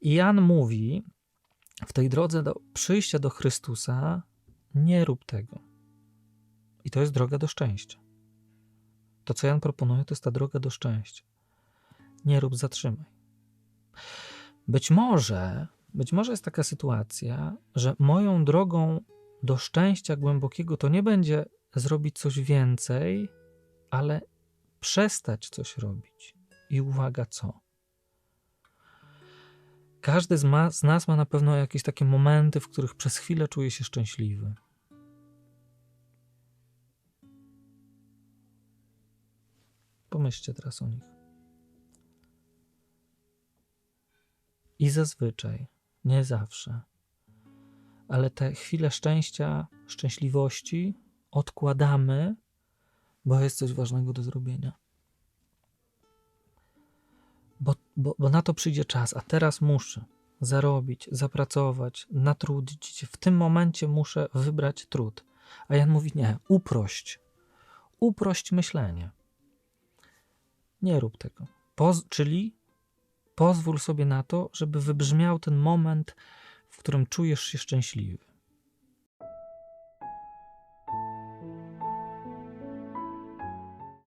I Jan mówi w tej drodze do przyjścia do Chrystusa, nie rób tego. I to jest droga do szczęścia. To, co Jan proponuje, to jest ta droga do szczęścia. Nie rób, zatrzymaj. Być może, być może jest taka sytuacja, że moją drogą do szczęścia głębokiego to nie będzie zrobić coś więcej, ale przestać coś robić. I uwaga, co? Każdy z, ma, z nas ma na pewno jakieś takie momenty, w których przez chwilę czuje się szczęśliwy. Pomyślcie teraz o nich. I zazwyczaj, nie zawsze, ale te chwile szczęścia, szczęśliwości odkładamy, bo jest coś ważnego do zrobienia. Bo, bo, na to przyjdzie czas, a teraz muszę zarobić, zapracować, natrudzić. W tym momencie muszę wybrać trud. A Jan mówi: Nie, uprość. Uprość myślenie. Nie rób tego. Poz, czyli pozwól sobie na to, żeby wybrzmiał ten moment, w którym czujesz się szczęśliwy.